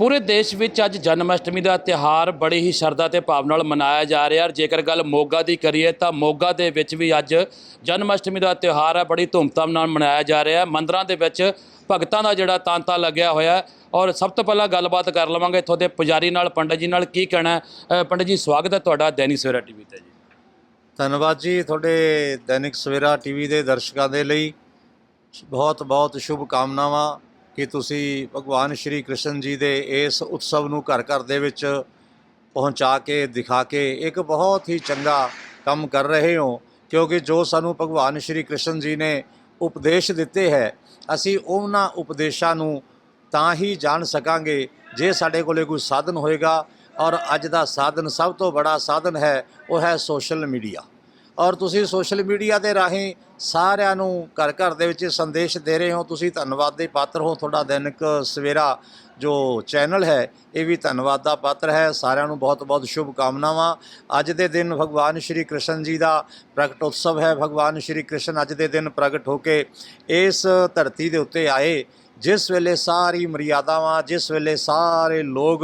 ਪੂਰੇ ਦੇਸ਼ ਵਿੱਚ ਅੱਜ ਜਨਮ ਅਸ਼ਟਮੀ ਦਾ ਤਿਉਹਾਰ ਬੜੀ ਹੀ ਸ਼ਰਧਾ ਤੇ ਭਾਵ ਨਾਲ ਮਨਾਇਆ ਜਾ ਰਿਹਾ ਹੈ। ਜੇਕਰ ਗੱਲ ਮੋਗਾ ਦੀ ਕਰੀਏ ਤਾਂ ਮੋਗਾ ਦੇ ਵਿੱਚ ਵੀ ਅੱਜ ਜਨਮ ਅਸ਼ਟਮੀ ਦਾ ਤਿਉਹਾਰ ਹੈ। ਬੜੀ ਧੂਮਧਾਮ ਨਾਲ ਮਨਾਇਆ ਜਾ ਰਿਹਾ ਹੈ। ਮੰਦਰਾਂ ਦੇ ਵਿੱਚ ਭਗਤਾਂ ਦਾ ਜਿਹੜਾ ਤਾਂਤਾ ਲੱਗਿਆ ਹੋਇਆ ਹੈ। ਔਰ ਸਭ ਤੋਂ ਪਹਿਲਾਂ ਗੱਲਬਾਤ ਕਰ ਲਵਾਂਗੇ ਇੱਥੋਂ ਦੇ ਪੁਜਾਰੀ ਨਾਲ, ਪੰਡਤ ਜੀ ਨਾਲ ਕੀ ਕਹਿਣਾ ਹੈ। ਪੰਡਤ ਜੀ, ਸਵਾਗਤ ਹੈ ਤੁਹਾਡਾ ਦੈਨਿਕ ਸਵੇਰਾ ਟੀਵੀ ਤੇ ਜੀ। ਧੰਨਵਾਦ ਜੀ ਤੁਹਾਡੇ ਦੈਨਿਕ ਸਵੇਰਾ ਟੀਵੀ ਦੇ ਦਰਸ਼ਕਾਂ ਦੇ ਲਈ। ਬਹੁਤ ਬਹੁਤ ਸ਼ੁਭ ਕਾਮਨਾਵਾਂ ਕਿ ਤੁਸੀਂ ਭਗਵਾਨ ਸ਼੍ਰੀ ਕ੍ਰਿਸ਼ਨ ਜੀ ਦੇ ਇਸ ਉਤਸਵ ਨੂੰ ਘਰ ਘਰ ਦੇ ਵਿੱਚ ਪਹੁੰਚਾ ਕੇ, ਦਿਖਾ ਕੇ ਇੱਕ ਬਹੁਤ ਹੀ ਚੰਗਾ ਕੰਮ ਕਰ ਰਹੇ ਹੋ। ਕਿਉਂਕਿ ਜੋ ਸਾਨੂੰ ਭਗਵਾਨ ਸ਼੍ਰੀ ਕ੍ਰਿਸ਼ਨ ਜੀ ਨੇ ਉਪਦੇਸ਼ ਦਿੱਤੇ ਹੈ, ਅਸੀਂ ਉਹਨਾਂ ਉਪਦੇਸ਼ਾਂ ਨੂੰ ਤਾਂ ਹੀ ਜਾਣ ਸਕਾਂਗੇ ਜੇ ਸਾਡੇ ਕੋਲੇ ਕੋਈ ਸਾਧਨ ਹੋਏਗਾ। ਔਰ ਅੱਜ ਦਾ ਸਾਧਨ ਸਭ ਤੋਂ ਬੜਾ ਸਾਧਨ ਹੈ, ਉਹ ਹੈ ਸੋਸ਼ਲ ਮੀਡੀਆ। ਔਰ ਤੁਸੀਂ ਸੋਸ਼ਲ ਮੀਡੀਆ ਦੇ ਰਾਹੀਂ ਸਾਰਿਆਂ ਨੂੰ ਘਰ ਘਰ ਦੇ ਵਿੱਚ ਸੰਦੇਸ਼ ਦੇ ਰਹੇ ਹੋ। ਤੁਸੀਂ ਧੰਨਵਾਦ ਦੇ ਪਾਤਰ ਹੋ। ਤੁਹਾਡਾ ਦੈਨਿਕ ਸਵੇਰਾ ਜੋ ਚੈਨਲ ਹੈ, ਇਹ ਵੀ ਧੰਨਵਾਦ ਦਾ ਪਾਤਰ ਹੈ। ਸਾਰਿਆਂ ਨੂੰ ਬਹੁਤ ਬਹੁਤ ਸ਼ੁਭ ਕਾਮਨਾਵਾਂ ਅੱਜ ਦੇ ਦਿਨ ਭਗਵਾਨ ਸ਼੍ਰੀ ਕ੍ਰਿਸ਼ਨ ਜੀ ਦਾ ਪ੍ਰਗਟ ਉਤਸਵ ਹੈ। ਭਗਵਾਨ ਸ਼੍ਰੀ ਕ੍ਰਿਸ਼ਨ ਅੱਜ ਦੇ ਦਿਨ ਪ੍ਰਗਟ ਹੋ ਕੇ ਇਸ ਧਰਤੀ ਦੇ ਉੱਤੇ ਆਏ। ਜਿਸ ਵੇਲੇ ਸਾਰੀ ਮਰਿਆਦਾਵਾਂ ਜਿਸ ਵੇਲੇ ਸਾਰੇ ਲੋਕ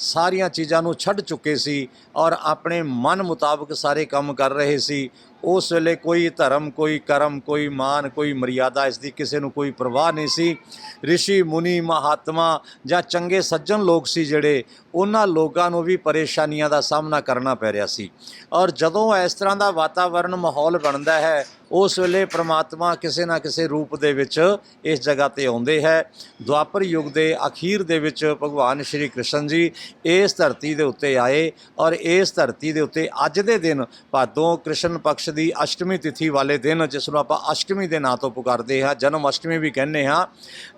ਸਾਰੀਆਂ ਚੀਜ਼ਾਂ ਨੂੰ ਛੱਡ ਚੁੱਕੇ ਸੀ ਔਰ ਆਪਣੇ ਮਨ ਮੁਤਾਬਕ ਸਾਰੇ ਕੰਮ ਕਰ ਰਹੇ ਸੀ। ਉਸ ਵੇਲੇ ਕੋਈ ਧਰਮ, ਕੋਈ ਕਰਮ, ਕੋਈ ਮਾਨ, ਕੋਈ ਮਰਿਆਦਾ ਇਸ ਦੀ ਕਿਸੇ ਨੂੰ ਕੋਈ ਪਰਵਾਹ ਨਹੀਂ ਸੀ। ઋષਿ ਮੁਨੀ, ਮਹਾਤਮਾ ਜਾਂ ਚੰਗੇ ਸੱਜਣ ਲੋਕ ਸੀ ਜਿਹੜੇ ਉਹਨਾਂ ਲੋਕਾਂ ਨੂੰ ਵੀ ਪਰੇਸ਼ਾਨੀਆਂ ਦਾ ਸਾਹਮਣਾ ਕਰਨਾ ਪੈ ਰਿਹਾ ਸੀ। ਔਰ ਜਦੋਂ ਇਸ ਤਰ੍ਹਾਂ ਦਾ ਵਾਤਾਵਰਣ ਮਾਹੌਲ ਬਣਦਾ ਹੈ, ਉਸ ਵੇਲੇ ਪ੍ਰਮਾਤਮਾ ਕਿਸੇ ਨਾ ਕਿਸੇ ਰੂਪ ਦੇ ਵਿੱਚ ਇਸ ਜਗ੍ਹਾ ਤੇ ਆਉਂਦੇ ਹੈ। ਦੁਆਪਰ ਯੁੱਗ ਦੇ ਅਖੀਰ ਦੇ ਵਿੱਚ ਭਗਵਾਨ ਸ਼੍ਰੀ ਕ੍ਰਿਸ਼ਨ ਜੀ ਇਸ ਧਰਤੀ ਦੇ ਉੱਤੇ ਆਏ ਔਰ ਇਸ ਧਰਤੀ ਦੇ ਉੱਤੇ ਅੱਜ ਦੇ ਦਿਨ ਭਾਦੋਂ ਕ੍ਰਿਸ਼ਨ ਪਕਸ਼ ਦੀ ਅਸ਼ਟਮੀ ਤਿਥੀ ਵਾਲੇ ਦਿਨ, ਜਿਸ ਨੂੰ ਆਪਾਂ ਅਸ਼ਟਮੀ ਦੇ ਨਾਂ ਤੋਂ ਪੁਕਾਰਦੇ ਹਾਂ, ਜਨਮ ਅਸ਼ਟਮੀ ਵੀ ਕਹਿੰਦੇ ਹਾਂ।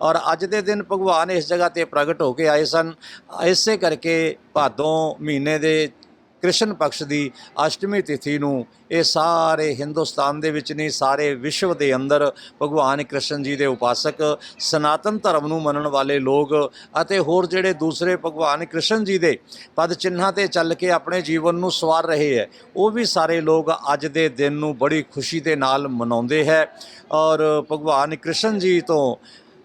ਔਰ ਅੱਜ ਦੇ ਦਿਨ ਭਗਵਾਨ ਇਸ ਜਗ੍ਹਾ ਤੇ ਪ੍ਰਗਟ ਹੋ ਕੇ ਆਏ ਸਨ। ਇਸੇ ਕਰਕੇ ਭਾਦੋਂ ਮਹੀਨੇ ਦੇ ਕ੍ਰਿਸ਼ਨ ਪਕਸ਼ ਦੀ ਅਸ਼ਟਮੀ ਤਿਥੀ ਨੂੰ ਇਹ ਸਾਰੇ ਹਿੰਦੁਸਤਾਨ ਦੇ ਵਿੱਚ ਨਹੀਂ, ਸਾਰੇ ਵਿਸ਼ਵ ਦੇ ਅੰਦਰ ਭਗਵਾਨ ਕ੍ਰਿਸ਼ਨ ਜੀ ਦੇ ਉਪਾਸਕ, ਸਨਾਤਨ ਧਰਮ ਨੂੰ ਮੰਨਣ ਵਾਲੇ ਲੋਕ ਅਤੇ ਹੋਰ ਜਿਹੜੇ ਦੂਸਰੇ ਭਗਵਾਨ ਕ੍ਰਿਸ਼ਨ ਜੀ ਦੇ ਪਦ ਚਿੰਨ੍ਹਾਂ ਤੇ ਚੱਲ ਕੇ ਆਪਣੇ ਜੀਵਨ ਨੂੰ ਸਵਾਰ ਰਹੇ ਹੈ, ਉਹ ਵੀ ਸਾਰੇ ਲੋਕ ਅੱਜ ਦੇ ਦਿਨ ਨੂੰ ਬੜੀ ਖੁਸ਼ੀ ਦੇ ਨਾਲ ਮਨਾਉਂਦੇ ਹੈ ਔਰ ਭਗਵਾਨ ਕ੍ਰਿਸ਼ਨ ਜੀ ਤੋਂ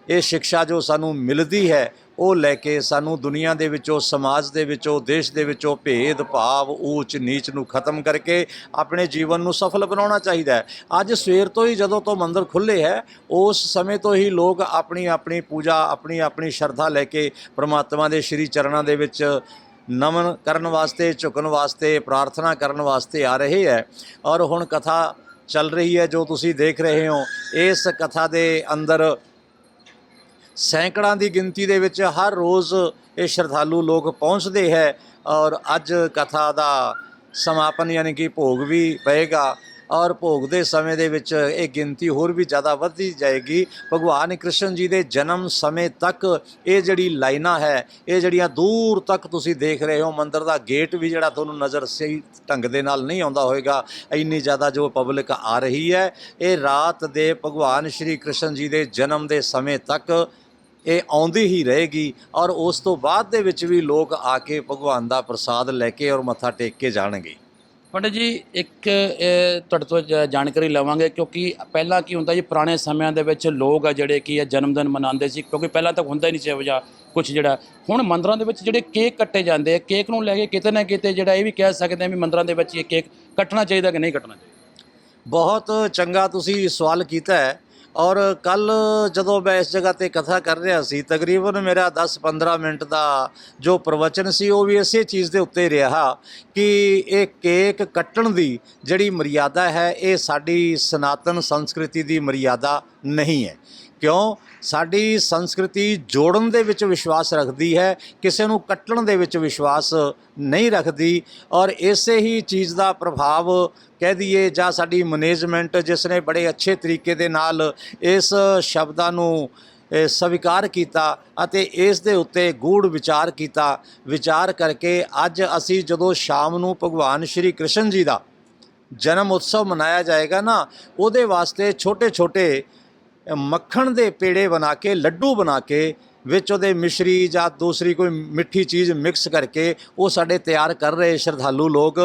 ਇਹ ਸਿੱਖਿਆ ਜੋ ਸਾਨੂੰ ਮਿਲਦੀ ਹੈ ਉਹ ਲੈ ਕੇ ਸਾਨੂੰ ਦੁਨੀਆ ਦੇ ਵਿੱਚੋਂ ਸਮਾਜ ਦੇ ਵਿੱਚੋਂ ਦੇਸ਼ ਦੇ ਵਿੱਚੋਂ ਭੇਦ ਭਾਵ ਊਚ ਨੀਚ ਨੂੰ ਖਤਮ ਕਰਕੇ ਆਪਣੇ ਜੀਵਨ ਨੂੰ ਸਫਲ ਬਣਾਉਣਾ ਚਾਹੀਦਾ ਹੈ। ਅੱਜ ਸਵੇਰ ਤੋਂ ਹੀ ਜਦੋਂ ਤੋਂ ਮੰਦਰ ਖੁੱਲੇ ਹੈ, ਉਸ ਸਮੇਂ ਤੋਂ ਹੀ ਲੋਕ ਆਪਣੀ ਆਪਣੀ ਪੂਜਾ, ਆਪਣੀ ਆਪਣੀ ਸ਼ਰਧਾ ਲੈ ਕੇ ਪ੍ਰਮਾਤਮਾ ਦੇ ਸ਼੍ਰੀ ਚਰਨਾਂ ਦੇ ਵਿੱਚ ਨਮਨ ਕਰਨ ਵਾਸਤੇ, ਝੁਕਣ ਵਾਸਤੇ, ਪ੍ਰਾਰਥਨਾ ਕਰਨ ਵਾਸਤੇ ਆ ਰਹੇ ਹੈ। ਔਰ ਹੁਣ ਕਥਾ ਚੱਲ ਰਹੀ ਹੈ ਜੋ ਤੁਸੀਂ ਦੇਖ ਰਹੇ ਹੋ, ਇਸ ਕਥਾ ਦੇ ਅੰਦਰ ਸੈਂਕੜਾਂ ਦੀ ਗਿਣਤੀ ਦੇ ਵਿੱਚ ਹਰ ਰੋਜ਼ ਇਹ ਸ਼ਰਧਾਲੂ ਲੋਕ ਪਹੁੰਚਦੇ ਹੈ ਔਰ ਅੱਜ ਕਥਾ ਦਾ ਸਮਾਪਨ ਯਾਨੀ ਕਿ ਭੋਗ ਵੀ ਪਏਗਾ ਔਰ ਭੋਗ ਦੇ ਸਮੇਂ ਦੇ ਵਿੱਚ ਇਹ ਗਿਣਤੀ ਹੋਰ ਵੀ ਜ਼ਿਆਦਾ ਵੱਧਦੀ ਜਾਏਗੀ। ਭਗਵਾਨ ਕ੍ਰਿਸ਼ਨ ਜੀ ਦੇ ਜਨਮ ਸਮੇਂ ਤੱਕ ਇਹ ਜਿਹੜੀ ਲਾਈਨਾਂ ਹੈ, ਇਹ ਜਿਹੜੀਆਂ ਦੂਰ ਤੱਕ ਤੁਸੀਂ ਦੇਖ ਰਹੇ ਹੋ, ਮੰਦਿਰ ਦਾ ਗੇਟ ਵੀ ਜਿਹੜਾ ਤੁਹਾਨੂੰ ਨਜ਼ਰ ਸਹੀ ਢੰਗ ਦੇ ਨਾਲ ਨਹੀਂ ਆਉਂਦਾ ਹੋਵੇਗਾ ਇੰਨੀ ਜ਼ਿਆਦਾ ਜੋ ਪਬਲਿਕ ਆ ਰਹੀ ਹੈ, ਇਹ ਰਾਤ ਦੇ ਭਗਵਾਨ ਸ਼੍ਰੀ ਕ੍ਰਿਸ਼ਨ ਜੀ ਦੇ ਜਨਮ ਦੇ ਸਮੇਂ ਤੱਕ ਇਹ ਆਉਂਦੀ ਹੀ ਰਹੇਗੀ ਔਰ ਉਸ ਤੋਂ ਬਾਅਦ ਦੇ ਵਿੱਚ ਵੀ ਲੋਕ ਆ ਕੇ ਭਗਵਾਨ ਦਾ ਪ੍ਰਸਾਦ ਲੈ ਕੇ ਔਰ ਮੱਥਾ ਟੇਕ ਕੇ ਜਾਣਗੇ। ਪੰਡਤ ਜੀ ਇੱਕ ਤੁਹਾਡੇ ਤੋਂ ਜਾਣਕਾਰੀ ਲਵਾਂਗੇ ਕਿਉਂਕਿ ਪਹਿਲਾਂ ਕੀ ਹੁੰਦਾ ਜੀ ਪੁਰਾਣੇ ਸਮਿਆਂ ਦੇ ਵਿੱਚ ਲੋਕ ਆ ਜਿਹੜੇ ਕੀ ਆ ਜਨਮ ਦਿਨ ਮਨਾਉਂਦੇ ਸੀ ਕਿਉਂਕਿ ਪਹਿਲਾਂ ਤਾਂ ਹੁੰਦਾ ਹੀ ਨਹੀਂ ਸੀ ਜਿਹਾ ਕੁਝ ਜਿਹੜਾ। ਹੁਣ ਮੰਦਰਾਂ ਦੇ ਵਿੱਚ ਜਿਹੜੇ ਕੇਕ ਕੱਟੇ ਜਾਂਦੇ ਆ ਕੇਕ ਨੂੰ ਲੈ ਕੇ ਕਿਤੇ ਨਾ ਕਿਤੇ ਜਿਹੜਾ ਇਹ ਵੀ ਕਹਿ ਸਕਦੇ ਆ ਵੀ ਮੰਦਰਾਂ ਦੇ ਵਿੱਚ ਇਹ ਕੇਕ ਕੱਟਣਾ ਚਾਹੀਦਾ ਕਿ ਨਹੀਂ ਕੱਟਣਾ ਚਾਹੀਦਾ? ਬਹੁਤ ਚੰਗਾ ਤੁਸੀਂ ਸਵਾਲ ਕੀਤਾ ਹੈ। ਔਰ ਕੱਲ ਜਦੋਂ ਮੈਂ ਇਸ ਜਗ੍ਹਾ ਤੇ ਕਥਾ ਕਰ ਰਿਹਾ ਸੀ, ਤਕਰੀਬਨ ਮੇਰਾ 10-15 ਮਿੰਟ ਦਾ ਜੋ ਪ੍ਰਵਚਨ ਸੀ, ਉਹ ਵੀ ਇਸੇ ਚੀਜ਼ ਦੇ ਉੱਤੇ ਰਿਹਾ ਕਿ ਇਹ ਕੇਕ ਕੱਟਣ ਦੀ ਜਿਹੜੀ ਮਰਿਆਦਾ ਹੈ, ਇਹ ਸਾਡੀ ਸਨਾਤਨ ਸੰਸਕ੍ਰਿਤੀ ਦੀ ਮਰਿਆਦਾ ਨਹੀਂ ਹੈ। ਕਿਉਂ? ਸਾਡੀ ਸੰਸਕ੍ਰਿਤੀ ਜੋੜਨ ਦੇ ਵਿੱਚ ਵਿਸ਼ਵਾਸ ਰੱਖਦੀ ਹੈ, ਕਿਸੇ ਨੂੰ ਕੱਟਣ ਦੇ ਵਿੱਚ ਵਿਸ਼ਵਾਸ ਨਹੀਂ ਰੱਖਦੀ ਔਰ ਇਸੇ ਹੀ ਚੀਜ਼ ਦਾ ਪ੍ਰਭਾਵ ਕਹਿ ਦਈਏ ਜਾਂ ਸਾਡੀ ਮੈਨੇਜਮੈਂਟ ਜਿਸ ਨੇ ਬੜੇ ਅੱਛੇ ਤਰੀਕੇ ਦੇ ਨਾਲ ਇਸ ਸ਼ਬਦਾਂ ਨੂੰ ਸਵੀਕਾਰ ਕੀਤਾ ਅਤੇ ਇਸ ਦੇ ਉੱਤੇ ਗੂੜ ਵਿਚਾਰ ਕੀਤਾ, ਵਿਚਾਰ ਕਰਕੇ ਅੱਜ ਅਸੀਂ ਜਦੋਂ ਸ਼ਾਮ ਨੂੰ ਭਗਵਾਨ ਸ਼੍ਰੀ ਕ੍ਰਿਸ਼ਨ ਜੀ ਦਾ ਜਨਮ ਉਤਸਵ ਮਨਾਇਆ ਜਾਏਗਾ ਨਾ, ਉਹਦੇ ਵਾਸਤੇ ਛੋਟੇ ਛੋਟੇ ਮੱਖਣ ਦੇ ਪੇੜੇ ਬਣਾ ਕੇ, ਲੱਡੂ ਬਣਾ ਕੇ, ਵਿੱਚ ਉਹਦੇ ਮਿਸ਼ਰੀ ਜਾਂ ਦੂਸਰੀ ਕੋਈ ਮਿੱਠੀ ਚੀਜ਼ ਮਿਕਸ ਕਰਕੇ ਉਹ ਸਾਡੇ ਤਿਆਰ ਕਰ ਰਹੇ ਸ਼ਰਧਾਲੂ ਲੋਕ।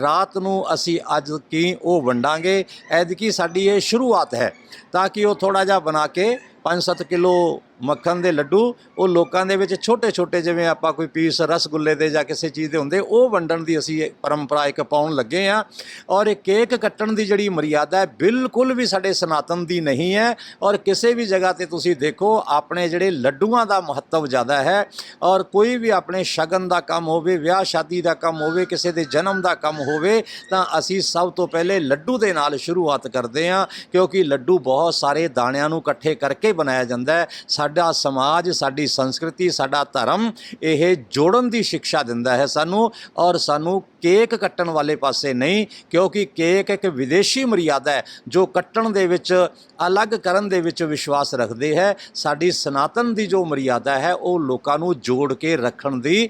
ਰਾਤ ਨੂੰ ਅਸੀਂ ਅੱਜ ਕੀ ਉਹ ਵੰਡਾਂਗੇ? ਐਦਕੀ ਸਾਡੀ ਇਹ ਸ਼ੁਰੂਆਤ ਹੈ। ਤਾਂ ਕਿ ਉਹ ਥੋੜਾ ਜਿਹਾ ਬਣਾ ਕੇ 5-7 ਕਿਲੋ ਮੱਖਣ ਦੇ ਲੱਡੂ, ਉਹ ਲੋਕਾਂ ਦੇ ਵਿੱਚ ਛੋਟੇ ਛੋਟੇ ਜਿਵੇਂ ਆਪਾਂ ਕੋਈ ਪੀਸ ਰਸਗੁੱਲੇ ਦੇ ਜਾਂ ਕਿਸੇ ਚੀਜ਼ ਦੇ ਹੁੰਦੇ, ਉਹ ਵੰਡਣ ਦੀ ਅਸੀਂ ਇਹ ਪਰੰਪਰਾ ਇੱਕ ਪਾਉਣ ਲੱਗੇ ਆ ਔਰ ਇਹ ਕੇਕ ਕੱਟਣ ਦੀ ਜਿਹੜੀ ਮਰਿਆਦਾ ਹੈ, ਬਿਲਕੁਲ ਵੀ ਸਾਡੇ ਸਨਾਤਨ ਦੀ ਨਹੀਂ ਹੈ। ਔਰ ਕਿਸੇ ਵੀ ਜਗ੍ਹਾ ਤੇ ਤੁਸੀਂ ਦੇਖੋ, ਆਪਣੇ ਜਿਹੜੇ ਲੱਡੂਆਂ ਦਾ ਮਹੱਤਵ ਜ਼ਿਆਦਾ ਹੈ। ਔਰ ਕੋਈ ਵੀ ਆਪਣੇ ਸ਼ਗਨ ਦਾ ਕੰਮ ਹੋਵੇ, ਵਿਆਹ ਸ਼ਾਦੀ ਦਾ ਕੰਮ ਹੋਵੇ, ਕਿਸੇ ਦੇ ਜਨਮ ਦਾ ਕੰਮ ਹੋਵੇ, ਤਾਂ ਅਸੀਂ ਸਭ ਤੋਂ ਪਹਿਲੇ ਲੱਡੂ ਦੇ ਨਾਲ ਸ਼ੁਰੂਆਤ ਕਰਦੇ ਹਾਂ, ਕਿਉਂਕਿ ਲੱਡੂ ਬਹੁਤ ਸਾਰੇ ਦਾਣਿਆਂ ਨੂੰ ਇਕੱਠੇ ਕਰਕੇ ਬਣਾਇਆ ਜਾਂਦਾ ਹੈ। ਸਾਡਾ ਸਮਾਜ, ਸਾਡੀ ਸੰਸਕ੍ਰਿਤੀ, ਸਾਡਾ ਧਰਮ ਇਹ ਜੋੜਨ ਦੀ ਸਿੱਖਿਆ ਦਿੰਦਾ ਹੈ ਸਾਨੂੰ ਔਰ ਸਾਨੂੰ ਕੇਕ ਕੱਟਣ ਵਾਲੇ ਪਾਸੇ ਨਹੀਂ, ਕਿਉਂਕਿ ਕੇਕ ਇੱਕ ਵਿਦੇਸ਼ੀ ਮਰਿਆਦਾ ਹੈ, ਜੋ ਕੱਟਣ ਦੇ ਵਿੱਚ, ਅਲੱਗ ਕਰਨ ਦੇ ਵਿੱਚ ਵਿਸ਼ਵਾਸ ਰੱਖਦੇ ਹੈ। ਸਾਡੀ ਸਨਾਤਨ ਦੀ ਜੋ ਮਰਿਆਦਾ ਹੈ, ਉਹ ਲੋਕਾਂ ਨੂੰ ਜੋੜ ਕੇ ਰੱਖਣ ਦੀ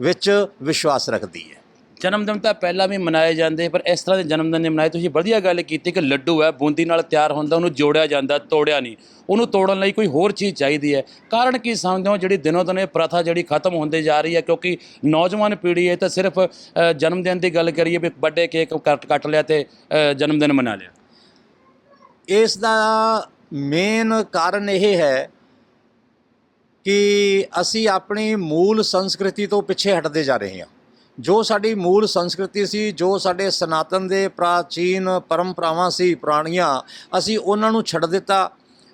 ਵਿੱਚ ਵਿਸ਼ਵਾਸ ਰੱਖਦੀ ਹੈ। ਜਨਮ ਦਿਨ ਤਾਂ ਪਹਿਲਾਂ ਵੀ ਮਨਾਏ ਜਾਂਦੇ, ਪਰ ਇਸ ਤਰ੍ਹਾਂ ਦੇ ਜਨਮ ਦਿਨ ਨਹੀਂ ਮਨਾਏ। ਤੁਸੀਂ ਵਧੀਆ ਗੱਲ ਕੀਤੀ ਕਿ ਲੱਡੂ ਹੈ, ਬੂੰਦੀ ਨਾਲ ਤਿਆਰ ਹੁੰਦਾ, ਉਹਨੂੰ ਜੋੜਿਆ ਜਾਂਦਾ, ਤੋੜਿਆ ਨਹੀਂ। ਉਹਨੂੰ ਤੋੜਨ ਲਈ ਕੋਈ ਹੋਰ ਚੀਜ਼ ਚਾਹੀਦੀ ਹੈ। ਕਾਰਨ ਕੀ ਸਮਝਦੇ ਹੋ? ਜਿਹੜੀ ਦਿਨੋਂ ਦਿਨ ਇਹ ਪ੍ਰਥਾ ਜਿਹੜੀ ਖਤਮ ਹੁੰਦੀ ਜਾ ਰਹੀ ਹੈ, ਕਿਉਂਕਿ ਨੌਜਵਾਨ ਪੀੜ੍ਹੀ ਹੈ ਤਾਂ ਸਿਰਫ ਜਨਮ ਦਿਨ ਦੀ ਗੱਲ ਕਰੀਏ ਵੀ ਵੱਡੇ ਕੇਕ ਕੱਟ ਕੱਟ ਲਿਆ ਤੇ ਜਨਮ ਦਿਨ ਮਨਾ ਲਿਆ। ਇਸ ਦਾ ਮੇਨ ਕਾਰਨ ਇਹ ਹੈ ਕਿ ਅਸੀਂ ਆਪਣੀ ਮੂਲ ਸੰਸਕ੍ਰਿਤੀ ਤੋਂ ਪਿੱਛੇ ਹਟਦੇ ਜਾ ਰਹੇ ਹਾਂ। ਜੋ ਸਾਡੀ ਮੂਲ ਸੰਸਕ੍ਰਿਤੀ ਸੀ ਜੋ ਸਾਡੇ ਸਨਾਤਨ ਦੇ ਪ੍ਰਾਚੀਨ ਪਰੰਪਰਾਵਾਂ ਸੀ ਪੁਰਾਣੀਆਂ ਅਸੀਂ ਉਹਨਾਂ ਨੂੰ ਛੱਡ ਦਿੱਤਾ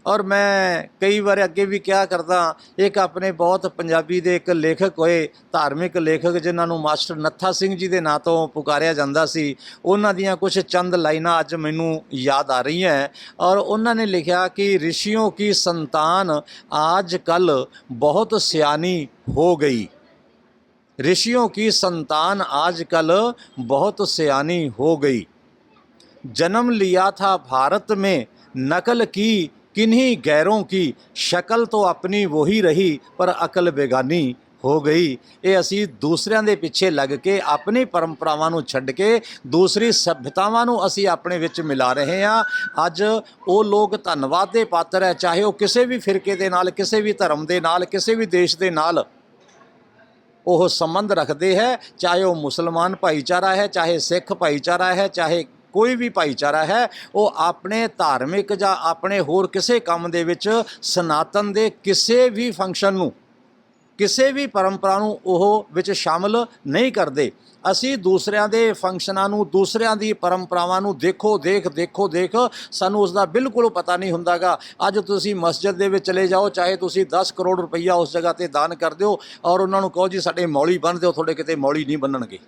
ਔਰ ਮੈਂ ਕਈ ਵਾਰ ਅੱਗੇ ਵੀ ਕਿਹਾ ਕਰਦਾ ਇੱਕ ਆਪਣੇ ਬਹੁਤ ਪੰਜਾਬੀ ਦੇ ਇੱਕ ਲੇਖਕ ਹੋਏ ਧਾਰਮਿਕ ਲੇਖਕ ਜਿਨ੍ਹਾਂ ਨੂੰ ਮਾਸਟਰ ਨੱਥਾ ਸਿੰਘ ਜੀ ਦੇ ਨਾਂ ਤੋਂ ਪੁਕਾਰਿਆ ਜਾਂਦਾ ਸੀ ਉਹਨਾਂ ਦੀਆਂ ਕੁਝ ਚੰਦ ਲਾਈਨਾਂ ਅੱਜ ਮੈਨੂੰ ਯਾਦ ਆ ਰਹੀਆਂ ਹੈ ਔਰ ਉਹਨਾਂ ਨੇ ਲਿਖਿਆ ਕਿ ऋषियों की संतान आजकल बहुत सियानी हो गई ऋषियों की संतान आजकल बहुत सियानी हो गई जन्म लिया था भारत में नकल की किन्हीं गैरों की शक्ल तो अपनी वही रही पर अकल बेगानी ਹੋ ਗਈ ਇਹ ਅਸੀਂ ਦੂਸਰਿਆਂ ਦੇ ਪਿੱਛੇ ਲੱਗ ਕੇ ਆਪਣੀ ਪਰੰਪਰਾਵਾਂ ਨੂੰ ਛੱਡ ਕੇ ਦੂਸਰੀ ਸਭਿਤਾਵਾਂ ਨੂੰ ਅਸੀਂ ਆਪਣੇ ਵਿੱਚ ਮਿਲਾ ਰਹੇ ਹਾਂ ਅੱਜ ਉਹ ਲੋਕ ਧੰਨਵਾਦ ਦੇ ਪਾਤਰ ਹੈ ਚਾਹੇ ਉਹ ਕਿਸੇ ਵੀ ਫਿਰਕੇ ਦੇ ਨਾਲ ਕਿਸੇ ਵੀ ਧਰਮ ਦੇ ਨਾਲ ਕਿਸੇ ਵੀ ਦੇਸ਼ ਦੇ ਨਾਲ ਉਹ ਸੰਬੰਧ ਰੱਖਦੇ ਹੈ, ਚਾਹੇ ਉਹ ਮੁਸਲਮਾਨ ਭਾਈਚਾਰਾ ਹੈ, ਚਾਹੇ ਸਿੱਖ ਭਾਈਚਾਰਾ ਹੈ, ਚਾਹੇ ਕੋਈ ਵੀ ਭਾਈਚਾਰਾ ਹੈ, ਉਹ ਆਪਣੇ ਧਾਰਮਿਕ ਜਾਂ ਆਪਣੇ ਹੋਰ ਕਿਸੇ ਕੰਮ ਦੇ ਵਿੱਚ ਸਨਾਤਨ ਦੇ ਕਿਸੇ ਵੀ ਫੰਕਸ਼ਨ ਨੂੰ ਕਿਸੇ ਵੀ ਪਰੰਪਰਾ ਨੂੰ ਉਹ ਵਿੱਚ ਸ਼ਾਮਲ ਨਹੀਂ ਕਰਦੇ। ਅਸੀਂ ਦੂਸਰਿਆਂ ਦੇ ਫੰਕਸ਼ਨਾਂ ਨੂੰ, ਦੂਸਰਿਆਂ ਦੀ ਪਰੰਪਰਾਵਾਂ ਨੂੰ ਦੇਖੋ, ਦੇਖ ਦੇਖੋ, ਦੇਖ, ਸਾਨੂੰ ਉਸ ਦਾ ਬਿਲਕੁਲ ਪਤਾ ਨਹੀਂ ਹੁੰਦਾਗਾ। ਅੱਜ ਤੁਸੀਂ ਮਸਜਿਦ ਦੇ ਵਿੱਚ ਚਲੇ ਜਾਓ, ਚਾਹੇ ਤੁਸੀਂ 10 ਕਰੋੜ ਰੁਪਈਆ ਉਸ ਜਗ੍ਹਾ ਤੇ ਦਾਨ ਕਰ ਦਿਓ ਔਰ ਉਹਨਾਂ ਨੂੰ ਕਹੋ ਜੀ ਸਾਡੇ ਮੌਲੀ ਬੰਨ ਦਿਓ, ਤੁਹਾਡੇ ਕਿਤੇ ਮੌਲੀ ਨਹੀਂ ਬੰਨਣਗੇ।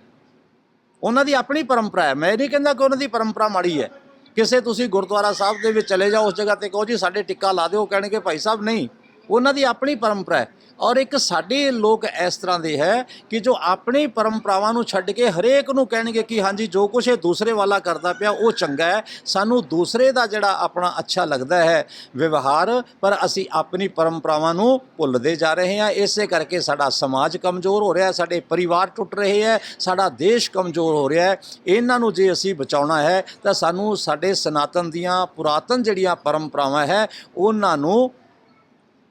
ਉਹਨਾਂ ਦੀ ਆਪਣੀ ਪਰੰਪਰਾ ਹੈ। ਮੈਂ ਨਹੀਂ ਕਹਿੰਦਾ ਕਿ ਉਹਨਾਂ ਦੀ ਪਰੰਪਰਾ ਮਾੜੀ ਹੈ। ਕਿਸੇ ਤੁਸੀਂ ਗੁਰਦੁਆਰਾ ਸਾਹਿਬ ਦੇ ਵਿੱਚ ਚਲੇ ਜਾਓ, ਉਸ ਜਗ੍ਹਾ ਤੇ ਕਹੋ ਜੀ ਸਾਡੇ ਟਿੱਕਾ ਲਾ ਦਿਓ ਕਹਿਣਗੇ ਭਾਈ ਸਾਹਿਬ ਨਹੀਂ। ਉਹਨਾਂ ਦੀ ਆਪਣੀ ਪਰੰਪਰਾ ਹੈ। ਔਰ ਇੱਕ ਸਾਡੇ ਲੋਕ ਇਸ ਤਰ੍ਹਾਂ ਦੇ ਹੈ ਕਿ ਜੋ ਆਪਣੀ ਪਰੰਪਰਾਵਾਂ ਨੂੰ ਛੱਡ ਕੇ ਹਰੇਕ ਨੂੰ ਕਹਿਣਗੇ ਕਿ ਹਾਂਜੀ, ਜੋ ਕੁਛ ਇਹ ਦੂਸਰੇ ਵਾਲਾ ਕਰਦਾ ਪਿਆ, ਉਹ ਚੰਗਾ ਹੈ। ਸਾਨੂੰ ਦੂਸਰੇ ਦਾ ਜਿਹੜਾ ਆਪਣਾ ਅੱਛਾ ਲੱਗਦਾ ਹੈ ਵਿਵਹਾਰ, ਪਰ ਅਸੀਂ ਆਪਣੀ ਪਰੰਪਰਾਵਾਂ ਨੂੰ ਭੁੱਲਦੇ ਜਾ ਰਹੇ ਹਾਂ। ਇਸੇ ਕਰਕੇ ਸਾਡਾ ਸਮਾਜ ਕਮਜ਼ੋਰ ਹੋ ਰਿਹਾ ਹੈ, ਸਾਡੇ ਪਰਿਵਾਰ ਟੁੱਟ ਰਹੇ ਹੈ, ਸਾਡਾ ਦੇਸ਼ ਕਮਜ਼ੋਰ ਹੋ ਰਿਹਾ ਹੈ। ਇਹਨਾਂ ਨੂੰ ਜੇ ਅਸੀਂ ਬਚਾਉਣਾ ਹੈ, ਤਾਂ ਸਾਨੂੰ ਸਾਡੇ ਸਨਾਤਨ ਦੀਆਂ ਪੁਰਾਤਨ ਜਿਹੜੀਆਂ ਪਰੰਪਰਾਵਾਂ ਹੈ, ਉਹਨਾਂ ਨੂੰ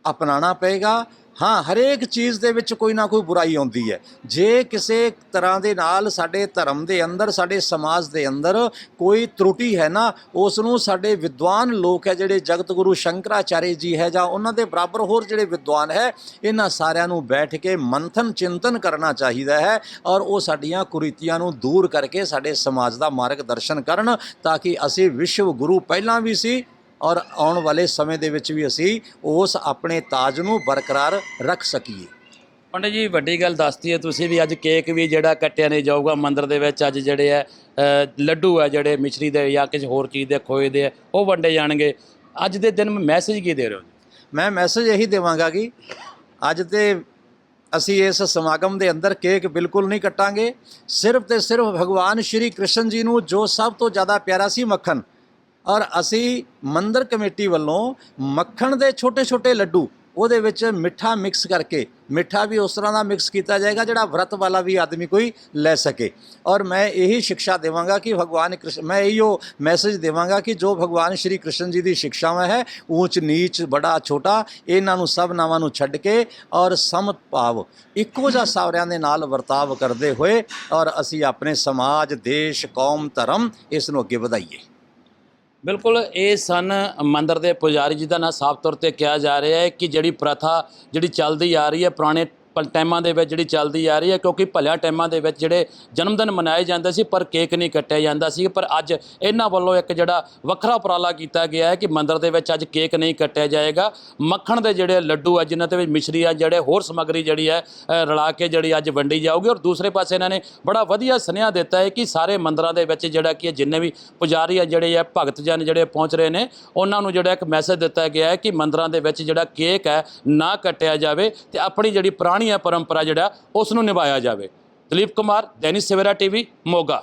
ਅਪਣਾਉਣਾ ਪਏਗਾ। ਹਾਂ, ਹਰੇਕ ਚੀਜ਼ ਦੇ ਵਿੱਚ ਕੋਈ ਨਾ ਕੋਈ ਬੁਰਾਈ ਆਉਂਦੀ ਹੈ। ਜੇ ਕਿਸੇ ਤਰ੍ਹਾਂ ਦੇ ਨਾਲ ਸਾਡੇ ਧਰਮ ਦੇ ਅੰਦਰ, ਸਾਡੇ ਸਮਾਜ ਦੇ ਅੰਦਰ ਕੋਈ ਤਰੁਟੀ ਹੈ ਨਾ ਉਸ ਨੂੰ ਸਾਡੇ ਵਿਦਵਾਨ ਲੋਕ ਹੈ ਜਿਹੜੇ ਜਗਤ ਗੁਰੂ ਸ਼ੰਕਰਾਚਾਰਿਆ ਜੀ ਹੈ ਜਾਂ ਉਹਨਾਂ ਦੇ ਬਰਾਬਰ ਹੋਰ ਜਿਹੜੇ ਵਿਦਵਾਨ ਹੈ, ਇਹਨਾਂ ਸਾਰਿਆਂ ਨੂੰ ਬੈਠ ਕੇ ਮੰਥਨ ਚਿੰਤਨ ਕਰਨਾ ਚਾਹੀਦਾ ਹੈ ਔਰ ਉਹ ਸਾਡੀਆਂ ਕੁਰੀਤੀਆਂ ਨੂੰ ਦੂਰ ਕਰਕੇ ਸਾਡੇ ਸਮਾਜ ਦਾ ਮਾਰਗ ਦਰਸ਼ਨ ਕਰਨ ਤਾਂ ਕਿ ਅਸੀਂ ਵਿਸ਼ਵ ਗੁਰੂ ਪਹਿਲਾਂ ਵੀ ਸੀ ਔਰ ਆਉਣ ਵਾਲੇ ਸਮੇਂ ਦੇ ਵਿੱਚ ਵੀ ਅਸੀਂ ਉਸ ਆਪਣੇ ਤਾਜ ਨੂੰ ਬਰਕਰਾਰ ਰੱਖ ਸਕੀਏ। ਪੰਡਿਤ ਜੀ ਵੱਡੀ ਗੱਲ ਦੱਸਤੀ ਹੈ ਤੁਸੀਂ ਵੀ ਅੱਜ ਕੇਕ ਵੀ ਜਿਹੜਾ ਕੱਟਿਆ ਨਹੀਂ ਜਾਊਗਾ ਮੰਦਿਰ ਦੇ ਵਿੱਚ ਅੱਜ ਜਿਹੜੇ ਅ, ਲੱਡੂ ਹੈ ਜਿਹੜੇ ਮਿਸ਼ਰੀ ਦੇ ਜਾਂ ਕਿਸੇ ਹੋਰ ਚੀਜ਼ ਦੇ ਖੋਏ ਦੇ ਉਹ ਵੰਡੇ ਜਾਣਗੇ। ਅੱਜ ਦੇ ਦਿਨ ਮੈਸੇਜ ਕੀ ਦੇ ਰਹੇ ਹੋ ਮੈਂ ਮੈਸੇਜ ਇਹੀ ਦੇਵਾਂਗਾ ਕਿ ਅੱਜ ਤੇ ਅਸੀਂ ਇਸ ਸਮਾਗਮ ਦੇ ਅੰਦਰ ਕੇਕ ਬਿਲਕੁਲ ਨਹੀਂ ਕੱਟਾਂਗੇ। ਸਿਰਫ ਤੇ ਸਿਰਫ ਭਗਵਾਨ ਸ਼੍ਰੀ ਕ੍ਰਿਸ਼ਨ ਜੀ ਨੂੰ ਜੋ ਸਭ ਤੋਂ ਜ਼ਿਆਦਾ ਪਿਆਰਾ ਸੀ ਮੱਖਣ ਔਰ ਅਸੀਂ ਮੰਦਰ ਕਮੇਟੀ ਵੱਲੋਂ ਮੱਖਣ ਦੇ ਛੋਟੇ-ਛੋਟੇ ਲੱਡੂ, ਉਹਦੇ ਵਿੱਚ ਮਿੱਠਾ ਮਿਕਸ ਕਰਕੇ, ਮਿੱਠਾ ਵੀ ਉਸ ਤਰ੍ਹਾਂ ਦਾ ਮਿਕਸ ਕੀਤਾ ਜਾਏਗਾ ਜਿਹੜਾ ਵਰਤ ਵਾਲਾ ਵੀ ਆਦਮੀ ਕੋਈ ਲੈ ਸਕੇ। ਔਰ ਮੈਂ ਇਹੀ ਸਿੱਖਿਆ ਦੇਵਾਂਗਾ ਕਿ ਭਗਵਾਨ ਕ੍ਰਿਸ਼ਨ ਮੈਂ ਇਹੋ ਮੈਸੇਜ ਦੇਵਾਂਗਾ ਕਿ ਜੋ ਭਗਵਾਨ ਸ਼੍ਰੀ ਕ੍ਰਿਸ਼ਨ ਜੀ ਦੀ ਸਿੱਖਿਆਵਾਂ ਹੈ ਉੱਚ ਨੀਚ ਬੜਾ ਛੋਟਾ, ਇਹਨਾਂ ਨੂੰ ਸਭ ਨਾਵਾਂ ਨੂੰ ਛੱਡ ਕੇ ਔਰ ਸਮਤ ਭਾਵ, ਇੱਕੋ ਜਿਹਾ ਸਾਰਿਆਂ ਦੇ ਨਾਲ ਵਰਤਾਵ ਕਰਦੇ ਹੋਏ ਔਰ ਅਸੀਂ ਆਪਣੇ ਸਮਾਜ, ਦੇਸ਼, ਕੌਮ, ਧਰਮ ਇਸ ਨੂੰ ਅੱਗੇ ਵਧਾਈਏ। ਬਿਲਕੁਲ, ਇਹ ਸਨ ਮੰਦਰ ਦੇ ਪੁਜਾਰੀ ਜਿਹਦਾ ਨਾਂ ਸਾਫ਼ ਤੌਰ ਤੇ ਕਿਹਾ ਜਾ ਰਿਹਾ ਹੈ ਕਿ ਜਿਹੜੀ ਪ੍ਰਥਾ ਜਿਹੜੀ ਚੱਲਦੀ ਆ ਰਹੀ ਹੈ, ਪੁਰਾਣੇ ਟਾਈਮਾਂ ਦੇ ਵਿੱਚ ਜਿਹੜੀ ਚੱਲਦੀ ਆ ਰਹੀ ਹੈ, ਕਿਉਂਕਿ ਭਲਿਆ ਟਾਈਮਾਂ ਦੇ ਵਿੱਚ ਜਿਹੜੇ ਜਨਮ ਦਿਨ ਮਨਾਏ ਜਾਂਦੇ ਸੀ, ਪਰ ਕੇਕ ਨਹੀਂ ਕੱਟਿਆ ਜਾਂਦਾ ਸੀ। ਪਰ ਅੱਜ ਇਹਨਾਂ ਵੱਲੋਂ ਇੱਕ ਜਿਹੜਾ ਵੱਖਰਾ ਉਪਰਾਲਾ ਕੀਤਾ ਗਿਆ ਹੈ ਕਿ ਮੰਦਰ ਦੇ ਵਿੱਚ ਅੱਜ ਕੇਕ ਨਹੀਂ ਕੱਟਿਆ ਜਾਏਗਾ। ਮੱਖਣ ਦੇ ਜਿਹੜੇ ਲੱਡੂ ਆ, ਜਿਨ੍ਹਾਂ ਦੇ ਵਿੱਚ ਮਿਸ਼ਰੀ ਆ, ਜਿਹੜੇ ਹੋਰ ਸਮੱਗਰੀ ਜਿਹੜੀ ਹੈ ਰਲਾ ਕੇ ਜਿਹੜੀ ਅੱਜ ਵੰਡੀ ਜਾਊਗੀ। ਔਰ ਦੂਸਰੇ ਪਾਸੇ ਇਹਨਾਂ ਨੇ ਬੜਾ ਵਧੀਆ ਸੁਨੇਹਾ ਦਿੱਤਾ ਹੈ ਕਿ ਸਾਰੇ ਮੰਦਰਾਂ ਦੇ ਵਿੱਚ ਜਿਹੜਾ ਕਿ ਜਿੰਨੇ ਵੀ ਪੁਜਾਰੀ ਆ, ਜਿਹੜੇ ਆ ਭਗਤ ਜਨ ਜਿਹੜੇ ਪਹੁੰਚ ਰਹੇ ਨੇ, ਉਹਨਾਂ ਨੂੰ ਜਿਹੜਾ ਇੱਕ ਮੈਸੇਜ ਦਿੱਤਾ ਗਿਆ ਹੈ ਕਿ ਮੰਦਰਾਂ ਦੇ ਵਿੱਚ ਜਿਹੜਾ ਕੇਕ ਹੈ, ਨਾ ਕੱਟਿਆ ਜਾਵੇ ਤੇ ਆਪਣੀ ਜਿਹੜੀ ਪੁਰਾਣੀ ਪੁਰਾਣੀ ਹੈ ਪਰੰਪਰਾ ਜਿਹੜਾ ਉਸ ਨੂੰ ਨਿਭਾਇਆ ਜਾਵੇ। ਦਲੀਪ ਕੁਮਾਰ ਦੈਨਿਕ ਸਵੇਰਾ ਟੀਵੀ ਮੋਗਾ।